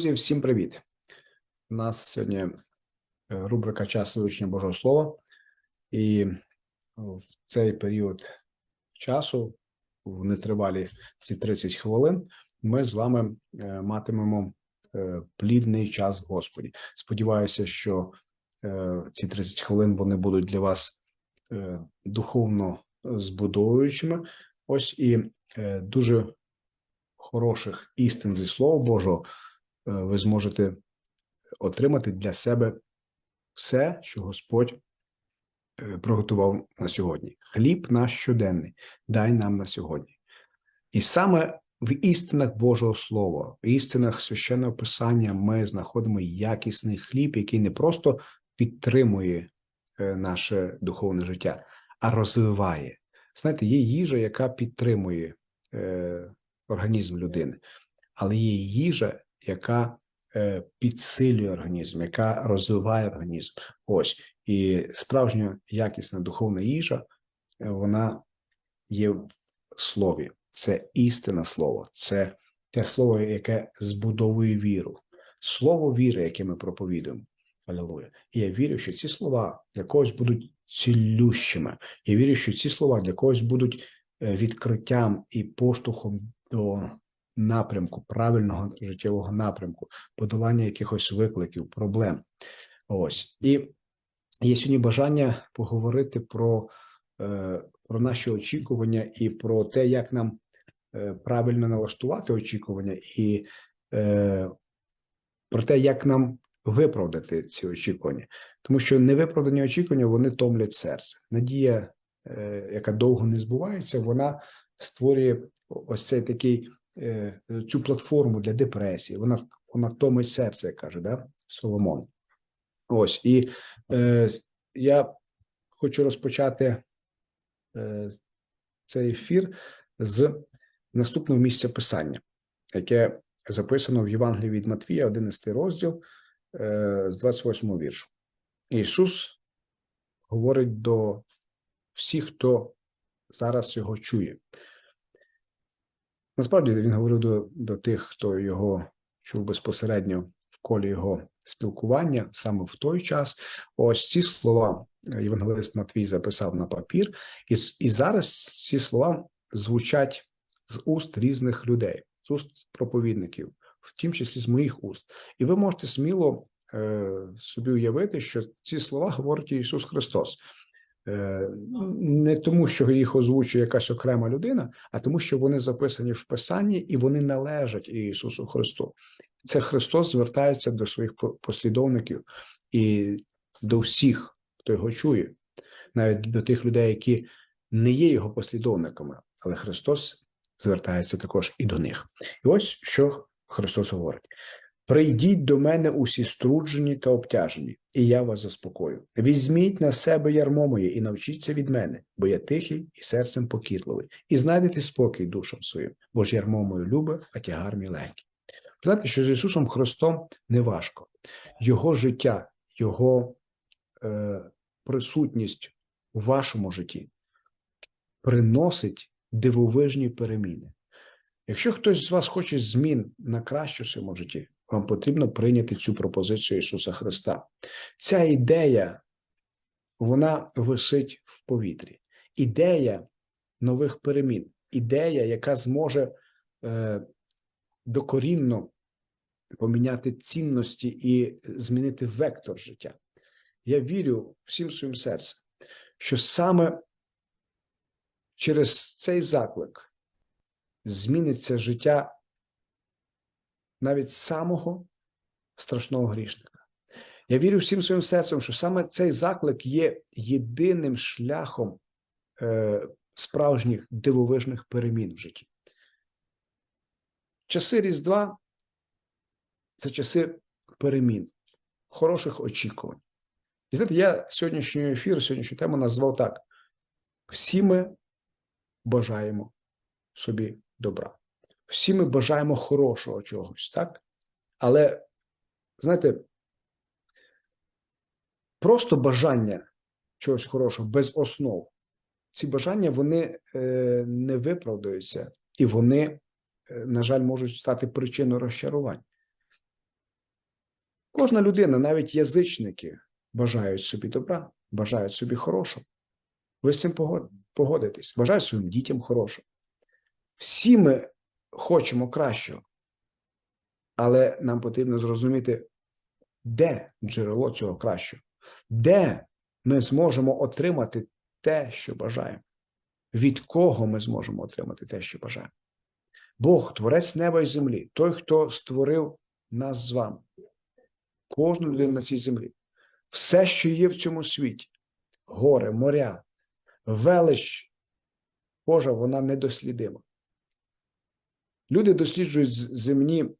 Друзі, всім привіт! У нас сьогодні е, рубрика Час вивчення Божого Слова, і в цей період часу, в нетривалі ці 30 хвилин, ми з вами е, матимемо е, плідний час Господі. Сподіваюся, що е, ці 30 хвилин вони будуть для вас е, духовно збудовуючими. Ось і е, дуже хороших істин зі Слова Божого е, ви зможете отримати для себе все, що Господь е, приготував на сьогодні. Хліб наш щоденний, дай нам на сьогодні. І саме в істинах Божого Слова, в істинах священного Писання ми знаходимо якісний хліб, який не просто підтримує е, наше духовне життя, а розвиває. Знаєте, є їжа, яка підтримує е, організм людини, але є їжа, яка е, підсилює організм, яка розвиває організм. Ось і справжня якісна духовна їжа, е, вона є в слові. Це істина слово, це те слово, яке збудовує віру, слово віри, яке ми проповідуємо. Алілуя. І я вірю, що ці слова для когось будуть цілющими. Я вірю, що ці слова для когось будуть е, відкриттям і поштовхом до напрямку, правильного життєвого напрямку, подолання якихось викликів, проблем. Ось і є сьогодні бажання поговорити про, е, про наші очікування і про те, як нам е, правильно налаштувати очікування, і е, про те, як нам виправдати ці очікування, тому що невиправдані очікування вони томлять серце. Надія, яка довго не збувається, вона створює ось цей такий цю платформу для депресії. Вона вона томить серце, як каже да? Соломон. Ось і е, я хочу розпочати е, цей ефір з наступного місця писання, яке записано в Євангелії від Матвія, 11 розділ е, з 28 віршу. Ісус говорить до всіх, хто зараз його чує. Насправді він говорив до, до тих, хто його чув безпосередньо в колі його спілкування саме в той час. Ось ці слова Євангелист Матвій записав на папір, і, і зараз ці слова звучать з уст різних людей, з уст проповідників, в тім числі з моїх уст. І ви можете сміло е, собі уявити, що ці слова говорить Ісус Христос. Е, не тому, що їх озвучує якась окрема людина, а тому, що вони записані в Писанні і вони належать Ісусу Христу. Це Христос звертається до своїх послідовників і до всіх, хто його чує, навіть до тих людей, які не є його послідовниками, але Христос звертається також і до них. І ось що Христос говорить: Прийдіть до мене усі струджені та обтяжені, і я вас заспокою. Візьміть на себе ярмо моє і навчіться від мене, бо я тихий і серцем покірливий, і знайдете спокій душам своїм, бо ж ярмо моє любе, а тягар мій легкий. Знаєте, що з Ісусом Христом не важко. Його життя, Його е, присутність у вашому житті приносить дивовижні переміни. Якщо хтось з вас хоче змін на краще в своєму житті, вам потрібно прийняти цю пропозицію Ісуса Христа. Ця ідея, вона висить в повітрі. Ідея нових перемін, ідея, яка зможе е, докорінно поміняти цінності і змінити вектор життя. Я вірю всім своїм серцем, що саме через цей заклик зміниться життя навіть самого страшного грішника. Я вірю всім своїм серцем, що саме цей заклик є єдиним шляхом е, справжніх дивовижних перемін в житті. Часи Різдва це часи перемін, хороших очікувань. І знаєте, я сьогоднішній ефір, сьогоднішню тему назвав так: всі ми бажаємо собі добра. Всі ми бажаємо хорошого чогось, так? Але, знаєте, просто бажання чогось хорошого без основ, ці бажання вони е, не виправдаються, і вони, е, на жаль, можуть стати причиною розчарувань. Кожна людина, навіть язичники, бажають собі добра, бажають собі хорошого. Ви з цим погодитесь, бажають своїм дітям хорошого. Всі ми хочемо кращого, але нам потрібно зрозуміти, де джерело цього кращого, де ми зможемо отримати те, що бажаємо, від кого ми зможемо отримати те, що бажаємо. Бог, творець неба і землі, той, хто створив нас з вами, кожну людину на цій землі, все, що є в цьому світі, гори, моря, велич Божа, вона недослідима. Люди досліджують земні,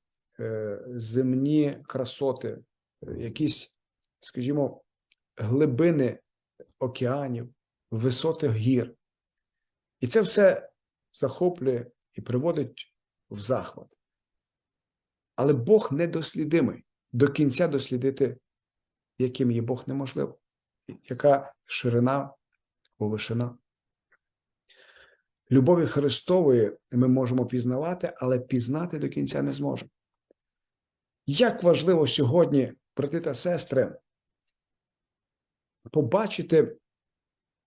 е, земні красоти, е, якісь, скажімо, глибини океанів, висоти гір. І це все захоплює і приводить в захват. Але Бог недослідимий. До кінця дослідити, яким є Бог неможливо. Яка ширина або вишина. Любові Христової ми можемо пізнавати, але пізнати до кінця не зможемо. Як важливо сьогодні, брати та сестри, побачити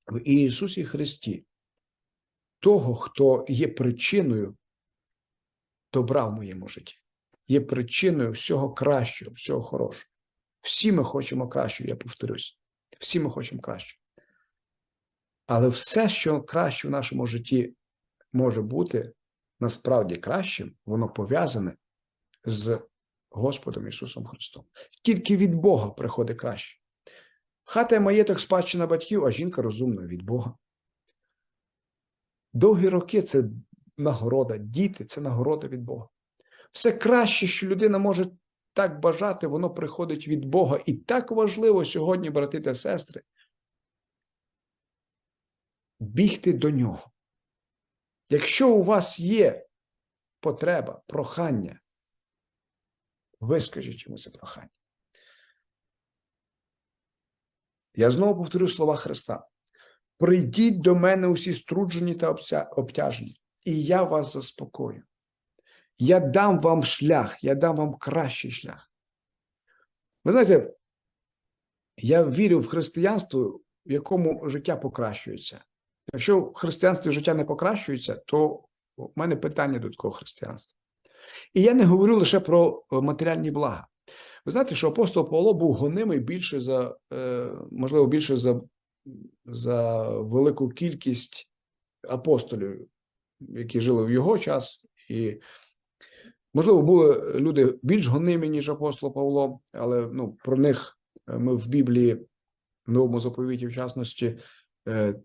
в Ісусі Христі того, хто є причиною добра в моєму житті, є причиною всього кращого, всього хорошого. Всі ми хочемо кращого, я повторюсь. Всі ми хочемо кращого. Але все, що краще в нашому житті може бути насправді кращим, воно пов'язане з Господом Ісусом Христом. Тільки від Бога приходить краще. Хата і маєток спадщина батьків, а жінка розумна від Бога. Довгі роки це нагорода, діти це нагорода від Бога. Все краще, що людина може так бажати, воно приходить від Бога. І так важливо сьогодні, брати та сестри, бігти до нього. Якщо у вас є потреба, прохання, вискажіть йому це прохання. Я знову повторю слова Христа. Прийдіть до мене усі струджені та обтяжені, і я вас заспокою. Я дам вам шлях, я дам вам кращий шлях. Ви знаєте, я вірю в християнство, в якому життя покращується. Якщо в християнстві життя не покращується, то в мене питання до такого християнства. І я не говорю лише про е, матеріальні блага. Ви знаєте, що апостол Павло був гонимий більше за, е, можливо, більше за, за велику кількість апостолів, які жили в його час. І, можливо, були люди більш гонимі, ніж апостол Павло, але ну, про них е, ми в Біблії, в новому заповіті, в частності,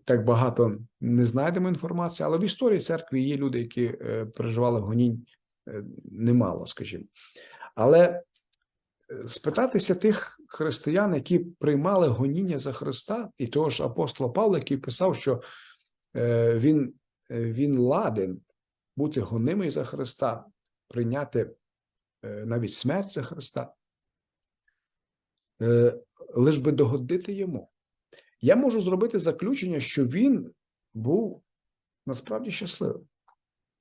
так багато не знайдемо інформації, але в історії церкви є люди, які е, переживали гонінь е, немало, скажімо. Але е, спитатися тих християн, які приймали гоніння за Христа, і того ж апостола Павла, який писав, що е, він, е, він ладен бути гонимий за Христа, прийняти е, навіть смерть за Христа, е, лиш би догодити йому. Я можу зробити заключення, що він був насправді щасливим.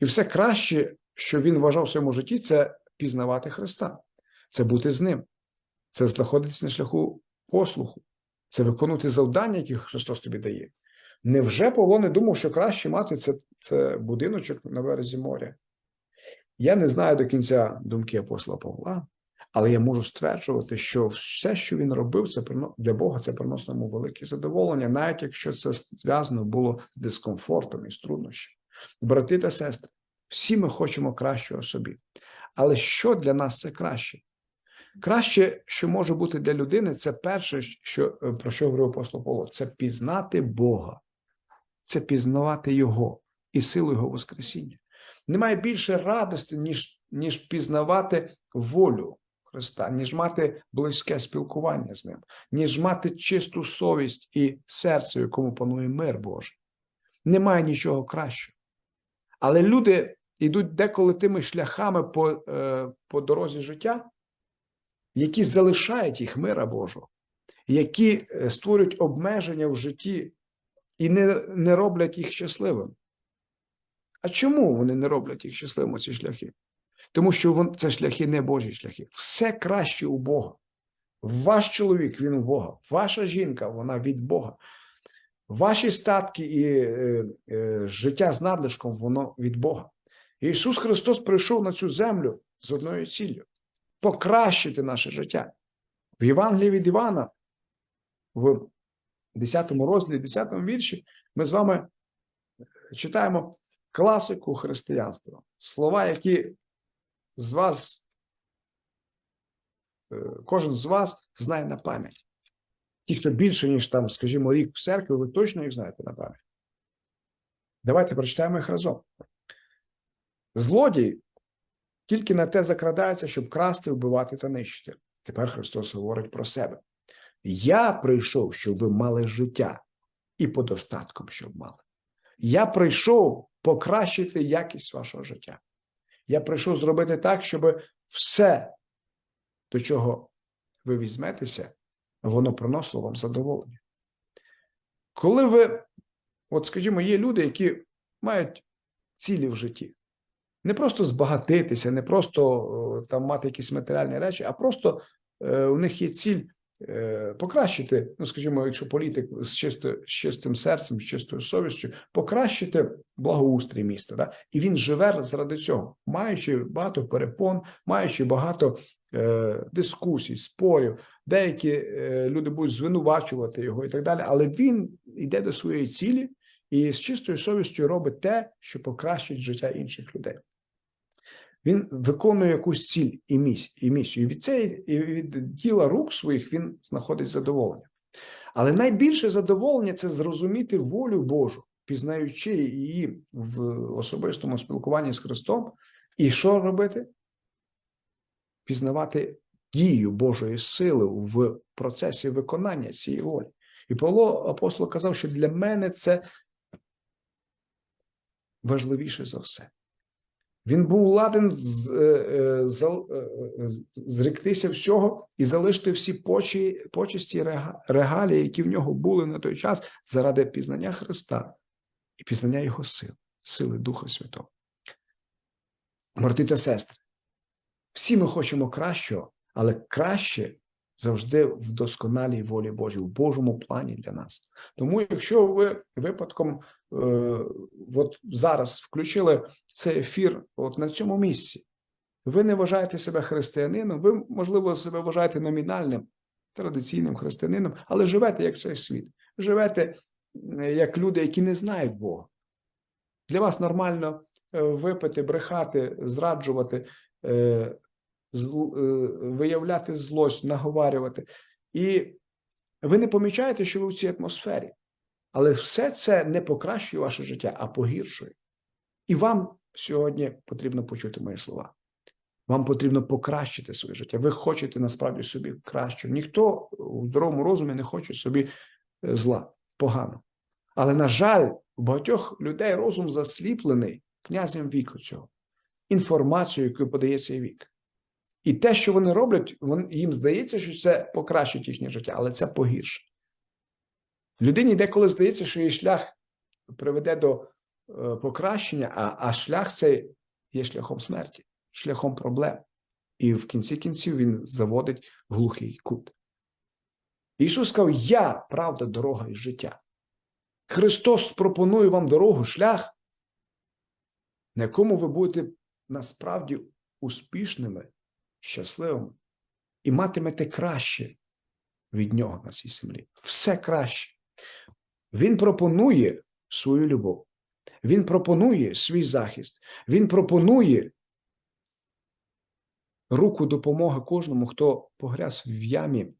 І все краще, що він вважав в своєму житті, це пізнавати Христа, це бути з ним, це знаходитися на шляху послуху, це виконувати завдання, які Христос тобі дає. Невже Павло не думав, що краще мати це, це будиночок на березі моря? Я не знаю до кінця думки апостола Павла, але я можу стверджувати, що все, що він робив, це для Бога це приносило йому велике задоволення, навіть якщо це зв'язано було з дискомфортом і з труднощами. Брати та сестри, всі ми хочемо кращого собі. Але що для нас це краще? Краще, що може бути для людини, це перше, що, е, про що говорив апостол Павло, це пізнати Бога, це пізнавати Його і силу Його Воскресіння. Немає більше радості, ніж, ніж пізнавати волю Христа, ніж мати близьке спілкування з ним, ніж мати чисту совість і серце, в якому панує мир Божий. Немає нічого кращого. Але люди йдуть деколи тими шляхами по, е, по дорозі життя, які залишають їх мира Божого, які е, створюють обмеження в житті і не, не роблять їх щасливими. А чому вони не роблять їх щасливими ці шляхи? Тому що вон, це шляхи не Божі шляхи. Все краще у Бога. Ваш чоловік він у Бога, ваша жінка вона від Бога. Ваші статки і е, е, життя з надлишком воно від Бога. Ісус Христос прийшов на цю землю з одною ціллю покращити наше життя. В Євангелії від Івана, в 10 розділі, 10 вірші, ми з вами читаємо класику християнства. Слова, які з вас, е, кожен з вас знає на пам'ять. Ті, хто більше, ніж там, скажімо, рік в церкві, ви точно їх знаєте на пам'ять. Давайте прочитаємо їх разом. Злодій тільки на те закрадається, щоб красти, вбивати та нищити. Тепер Христос говорить про себе. Я прийшов, щоб ви мали життя, і по достаткам, щоб мали. Я прийшов покращити якість вашого життя. Я прийшов зробити так, щоб все, до чого ви візьметеся, воно приносило вам задоволення. Коли ви, от скажімо, є люди, які мають цілі в житті, не просто збагатитися, не просто там мати якісь матеріальні речі, а просто е, у них є ціль е, покращити, ну скажімо, якщо політик з чисто, з чистим серцем, з чистою совістю, покращити благоустрій міста. Да? І він живе заради цього, маючи багато перепон, маючи багато е, дискусій, спорів, деякі е, люди будуть звинувачувати його і так далі, але він йде до своєї цілі. І з чистою совістю робить те, що покращить життя інших людей. Він виконує якусь ціль і місію, і місію. Від цієї і від діла рук своїх він знаходить задоволення. Але найбільше задоволення це зрозуміти волю Божу, пізнаючи її в особистому спілкуванні з Христом. І що робити? Пізнавати дію Божої сили в процесі виконання цієї волі. І Павло апостол казав, що для мене це важливіше за все. Він був ладен з, е, е, з, е, зректися всього і залишити всі почі, почесті регалії, які в нього були на той час, заради пізнання Христа і пізнання Його сил, сили Духа Святого. Брати та сестри, всі ми хочемо кращого, але краще завжди в досконалій волі Божій, в Божому плані для нас. Тому, якщо ви випадком е, от зараз включили цей ефір от на цьому місці, ви не вважаєте себе християнином, ви, можливо, себе вважаєте номінальним, традиційним християнином, але живете як цей світ, живете як люди, які не знають Бога. Для вас нормально е, випити, брехати, зраджувати. Е, виявляти злость, наговарювати. І ви не помічаєте, що ви в цій атмосфері. Але все це не покращує ваше життя, а погіршує. І вам сьогодні потрібно почути мої слова. Вам потрібно покращити своє життя. Ви хочете насправді собі кращого. Ніхто у здоровому розумі не хоче собі е, зла, погано. Але, на жаль, у багатьох людей розум засліплений князем віку цього, інформацією, яку подає цей вік. І те, що вони роблять, їм здається, що це покращить їхнє життя, але це погірше. Людині деколи здається, що її шлях приведе до е, покращення, а, а шлях цей є шляхом смерті, шляхом проблем. І в кінці кінців він заводить глухий кут. Ісус сказав: Я правда, дорога і життя. Христос пропонує вам дорогу, шлях, на якому ви будете насправді успішними щасливим і матимете краще від нього на цій землі. Все краще. Він пропонує свою любов. Він пропонує свій захист. Він пропонує руку допомоги кожному, хто погряз в ямі,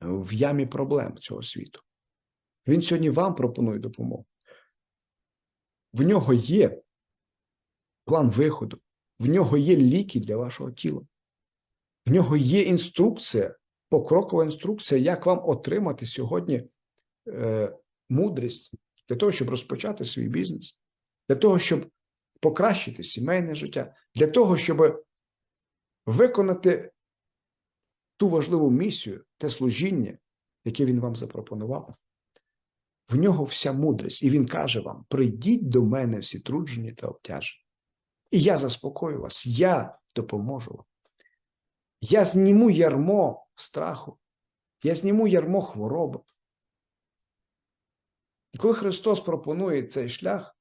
в ямі проблем цього світу. Він сьогодні вам пропонує допомогу. В нього є план виходу. В нього є ліки для вашого тіла. В нього є інструкція, покрокова інструкція, як вам отримати сьогодні е, мудрість для того, щоб розпочати свій бізнес, для того, щоб покращити сімейне життя, для того, щоб виконати ту важливу місію, те служіння, яке він вам запропонував. В нього вся мудрість, і він каже вам: прийдіть до мене всі труджені та обтяжені. І я заспокою вас, я допоможу вам. Я зніму ярмо страху, я зніму ярмо хвороби. І коли Христос пропонує цей шлях,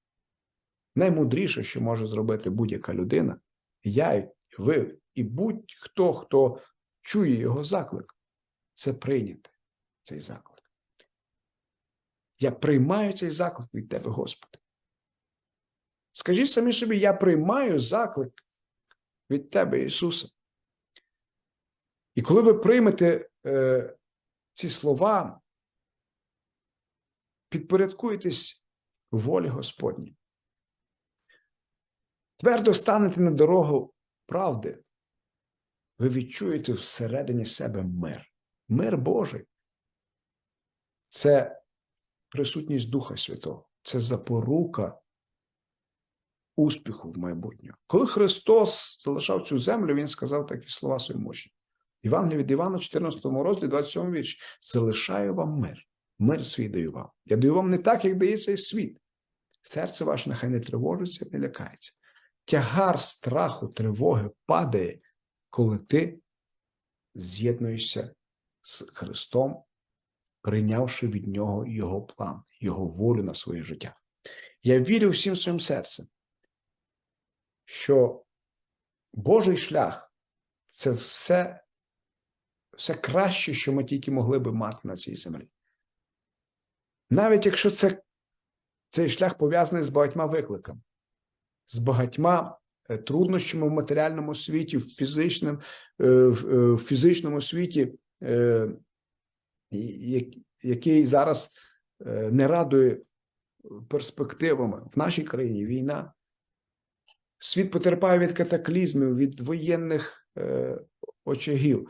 наймудріше, що може зробити будь-яка людина, я, ви і будь-хто, хто чує його заклик, це прийняти цей заклик. Я приймаю цей заклик від Тебе, Господи. Скажіть самі собі, я приймаю заклик від Тебе, Ісусе. І коли ви приймете е, ці слова, підпорядкуєтесь волі Господній, твердо станете на дорогу правди, ви відчуєте всередині себе мир. Мир Божий. Це присутність Духа Святого, це запорука успіху в майбутньому. Коли Христос залишав цю землю, Він сказав такі слова своїм учням. Івангелія від Івана, 14 розділі, 27 вірш. Залишаю вам мир. Мир свій даю вам. Я даю вам не так, як дає цей світ. Серце ваше нехай не тривожиться, не лякається. Тягар страху, тривоги падає, коли ти з'єднуєшся з Христом, прийнявши від Нього Його план, Його волю на своє життя. Я вірю всім своїм серцем, що Божий шлях це все, все краще, що ми тільки могли би мати на цій землі. Навіть якщо це, цей шлях пов'язаний з багатьма викликами, з багатьма е, труднощами в матеріальному світі, в фізичному, в фізичному світі, е, який зараз е, не радує перспективами в нашій країні війна. Світ потерпає від катаклізмів, від воєнних очагів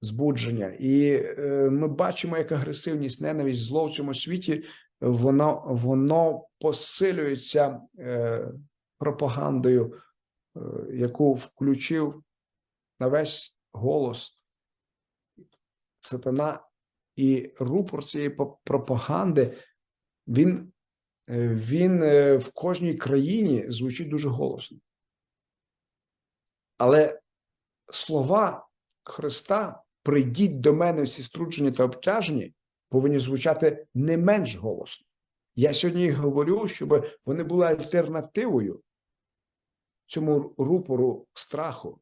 збудження, і ми бачимо, як агресивність, ненависть, зло в цьому світі воно воно посилюється пропагандою, яку включив на весь голос сатана, і рупор цієї пропаганди, він, він в кожній країні звучить дуже голосно. Але слова Христа прийдіть до мене всі струджені та обтяжені, повинні звучати не менш голосно. Я сьогодні говорю, щоб вони були альтернативою цьому рупору страху,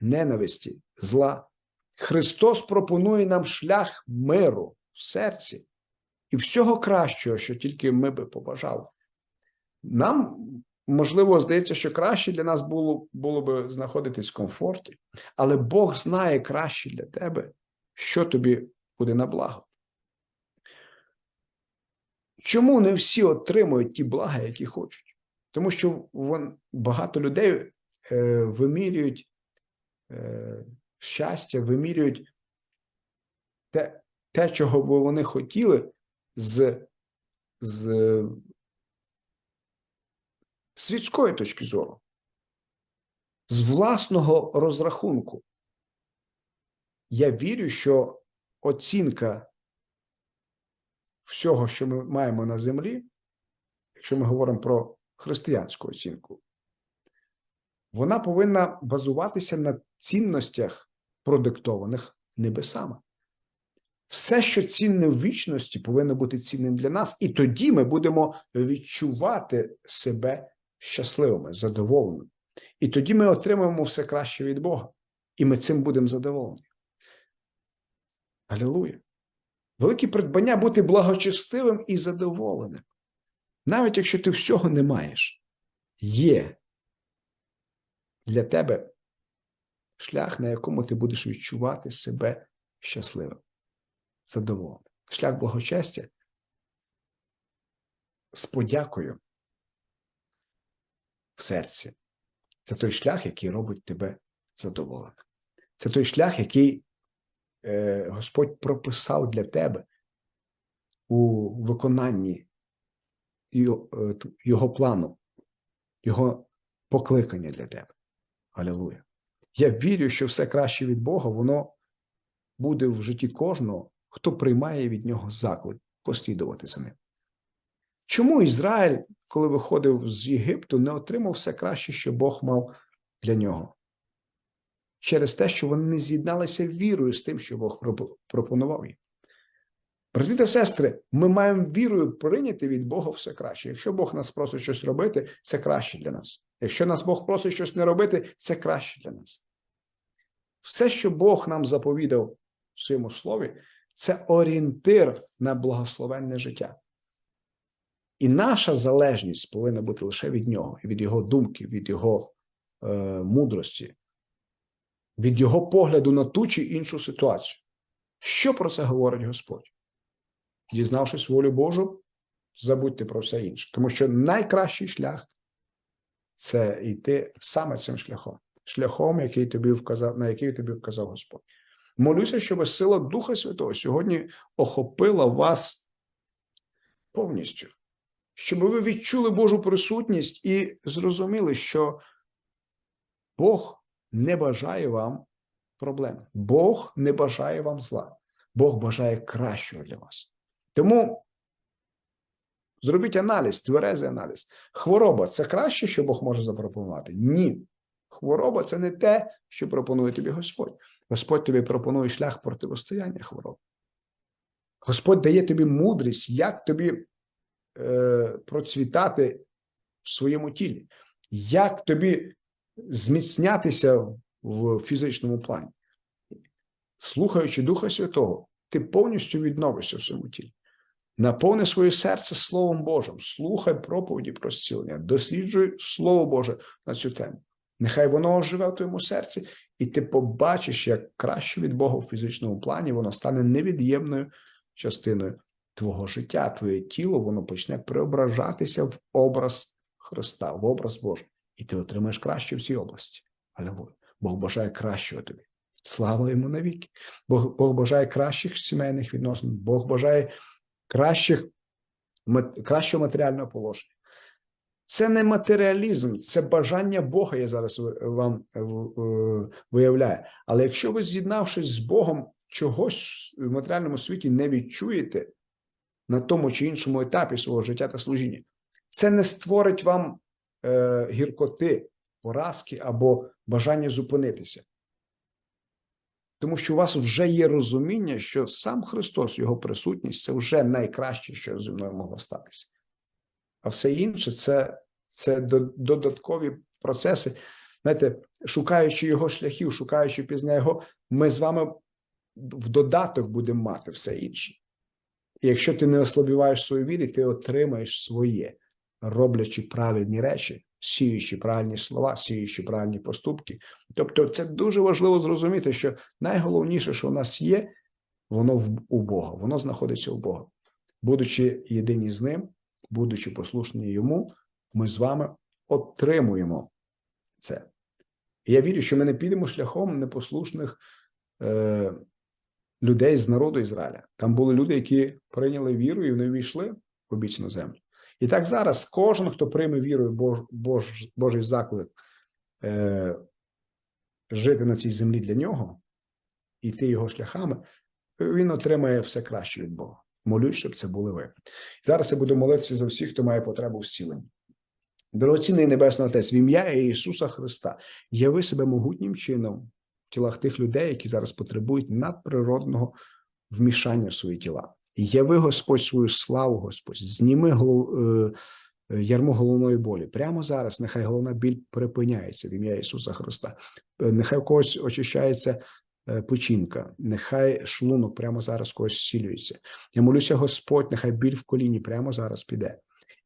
ненависті, зла. Христос пропонує нам шлях миру в серці і всього кращого, що тільки ми би побажали. Нам, можливо, здається, що краще для нас було було би знаходитись в комфорті, але Бог знає краще для тебе, що тобі буде на благо. Чому не всі отримують ті блага, які хочуть? Тому що вон, багато людей е, вимірюють е, щастя, вимірюють те, те, чого б вони хотіли, з, з світської точки зору, з власного розрахунку. Я вірю, що оцінка всього, що ми маємо на землі, якщо ми говоримо про християнську оцінку, вона повинна базуватися на цінностях, продиктованих небесами. Все, що цінне в вічності, повинно бути цінним для нас, і тоді ми будемо відчувати себе щасливими, задоволеними. І тоді ми отримаємо все краще від Бога, і ми цим будемо задоволені. Алілуя! Велике придбання бути благочестивим і задоволеним. Навіть якщо ти всього не маєш, є для тебе шлях, на якому ти будеш відчувати себе щасливим, задоволеним. Шлях благочестя з подякою в серці. Це той шлях, який робить тебе задоволеним. Це той шлях, який Е, Господь прописав для тебе у виконанні е, його плану, його покликання для тебе. Алілуя. Я вірю, що все краще від Бога, воно буде в житті кожного, хто приймає від нього заклик послідувати за ним. Чому Ізраїль, коли виходив з Єгипту, не отримав все краще, що Бог мав для нього? через те, що вони не з'єдналися вірою з тим, що Бог пропонував їм. Брати та сестри, ми маємо вірою прийняти від Бога все краще. Якщо Бог нас просить щось робити, це краще для нас. Якщо нас Бог просить щось не робити, це краще для нас. Все, що Бог нам заповідав в своєму слові, це орієнтир на благословенне життя. І наша залежність повинна бути лише від нього, від його думки, від його е, мудрості, від його погляду на ту чи іншу ситуацію. Що про це говорить Господь? Дізнавшись волю Божу, забудьте про все інше. Тому що найкращий шлях це йти саме цим шляхом, шляхом, який тобі вказав, на який тобі вказав Господь. Молюся, щоб сила Духа Святого сьогодні охопила вас повністю, щоб ви відчули Божу присутність і зрозуміли, що Бог не бажає вам проблем. Бог не бажає вам зла. Бог бажає кращого для вас. Тому зробіть аналіз, тверезий аналіз. Хвороба це краще, що Бог може запропонувати? Ні. Хвороба це не те, що пропонує тобі Господь. Господь тобі пропонує шлях протистояння хвороб. Господь дає тобі мудрість, як тобі е, процвітати в своєму тілі, як тобі зміцнятися в фізичному плані. Слухаючи Духа Святого, ти повністю відновишся в своєму тілі. Наповни своє серце Словом Божим, слухай проповіді про зцілення, досліджуй Слово Боже на цю тему. Нехай воно оживе в твоєму серці, і ти побачиш, як краще від Бога в фізичному плані воно стане невід'ємною частиною твого життя, твоє тіло, воно почне преображатися в образ Христа, в образ Божий. І ти отримаєш краще в цій області. Алілуя. Бог бажає кращого тобі. Слава йому навіки. Бог, Бог бажає кращих сімейних відносин, Бог бажає кращих, кращого матеріального положення. Це не матеріалізм, це бажання Бога, я зараз вам е, е, виявляю. Але якщо ви, з'єднавшись з Богом, чогось в матеріальному світі не відчуєте на тому чи іншому етапі свого життя та служіння, це не створить вам е, гіркоти, поразки або бажання зупинитися. Тому що у вас вже є розуміння, що сам Христос, його присутність це вже найкраще, що зі мною могло статися. А все інше це, це додаткові процеси. Знаєте, шукаючи його шляхів, шукаючи пізна його, ми з вами в додаток будемо мати все інше. І якщо ти не ослабіваєш свою вірі, ти отримаєш своє, роблячи правильні речі, сіючи правильні слова, сіючи правильні поступки. Тобто, це дуже важливо зрозуміти, що найголовніше, що у нас є, воно у Бога, воно знаходиться у Бога. Будучи єдині з ним, будучи послушні йому, ми з вами отримуємо це. І я вірю, що ми не підемо шляхом непослушних е, людей з народу Ізраїля. Там були люди, які прийняли віру і вони війшли в обічну землю. І так зараз кожен, хто прийме вірою Бож, Бож, Божий заклик е, жити на цій землі для нього, іти його шляхами, він отримає все краще від Бога. Молюсь, щоб це були ви. Зараз я буду молитися за всіх, хто має потребу в зціленні. Дорогоцінний Небесний Отець, в ім'я Ісуса Христа, яви себе могутнім чином в тілах тих людей, які зараз потребують надприродного вмішання в свої тіла. Яви Господь свою славу, Господь, зніми е, ярмо головної болі. Прямо зараз нехай головна біль припиняється в ім'я Ісуса Христа. Е, Нехай у когось очищається печінка, нехай шлунок прямо зараз когось зцілюється. Я молюся, Господь, нехай біль в коліні прямо зараз піде.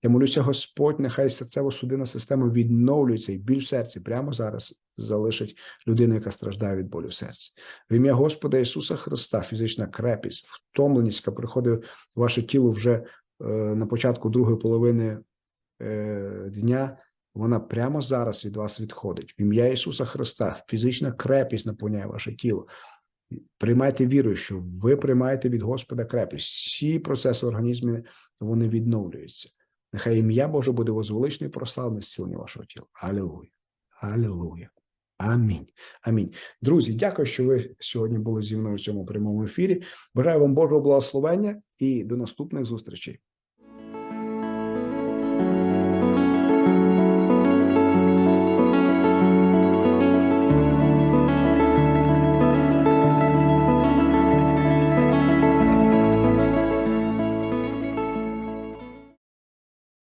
Я молюся, Господь, нехай серцево-судинна система відновлюється і біль в серці прямо зараз залишить людину, яка страждає від болю в серці. В ім'я Господа Ісуса Христа, фізична крепість, втомленість, яка приходить в ваше тіло вже е, на початку другої половини е, дня, вона прямо зараз від вас відходить. В ім'я Ісуса Христа, фізична крепість наповняє ваше тіло. Приймайте віру, що ви приймаєте від Господа крепість. Всі процеси в організмі вони відновлюються. Нехай ім'я Боже буде возвеличне і прославне зцілення вашого тіла. Алілуя. Алілуя. Амінь. Амінь. Друзі, дякую, що ви сьогодні були зі мною в цьому прямому ефірі. Бажаю вам Божого благословення і до наступних зустрічей.